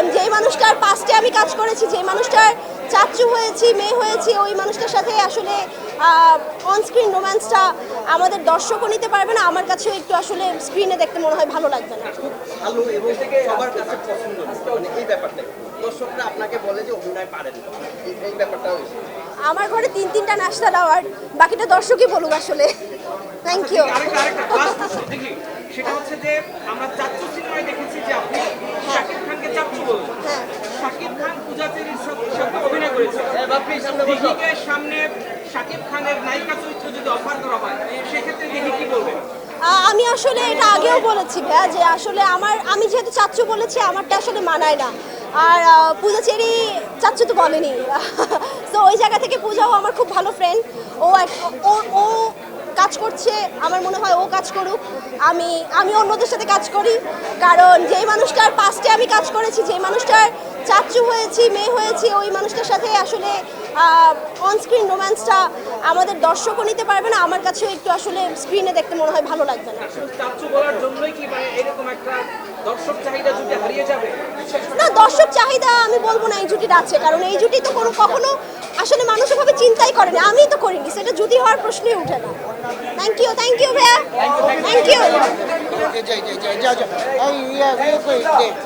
কারণ যেই মানুষটার পাস্টে আমি কাজ করেছি যেই মানুষটার চাচু হয়েছি মেয়ে হয়েছি ওই মানুষটার সাথে আসলে অনস্ক্রিন রোম্যান্সটা আমাদের দর্শকও নিতে পারবে না। আমার কাছেও একটু আসলে স্ক্রিনে দেখতে মনে হয় ভালো লাগবে না। মানে। আমার ঘরে তিন তিনটা নাস্তা দেওয়ার বাকিটা দর্শকই বলুক আসলে। থ্যাংক ইউ অভিনয় সামনে শাকিব খানের নায়িকা চরিত্র যদি অফার করা হয় সেক্ষেত্রে দিঘি কি বলবেন আমি আসলে এটা আগেও বলেছি ভাইয়া যে আসলে আমার আমি যেহেতু চাচ্চু বলেছি আমারটা আসলে মানায় না। আর আহ, পূজা চেরি চাচ্চু তো বলেনি। তো ওই জায়গা থেকে পূজাও আমার খুব ভালো ফ্রেন্ড ও এক- ও ও কাজ করছে আমার মনে হয় ও কাজ করুক। আমি আমি অন্যদের সাথে কাজ করি। কারণ যেই মানুষটার পাস্টে আমি কাজ করেছি যেই মানুষটার চাচু হয়েছি মেয়ে হয়েছি ওই মানুষটার সাথে আসলে অনস্ক্রিন রোম্যান্সটা আমাদের দর্শকও নিতে পারবে না আমার কাছেও একটু আসলে স্ক্রিনে দেখতে মনে হয় ভালো লাগবে না শুধু চাচ্চু বলার জন্যই কি মানে এরকম একটা দর্শক চাহিদা যদি হারিয়ে যাবে না দর্শক চাহিদা আমি বলব না এই জুটির আছে কারণ এই জুটি তো কোনো কখনো আসলে মানুষ ওভাবে চিন্তাই করে না আমিই তো করিনি সেটা জুটি হওয়ার প্রশ্নই উঠে না থ্যাংক ইউ থ্যাংক ইউ ভাইয়া থ্যাংক ইউ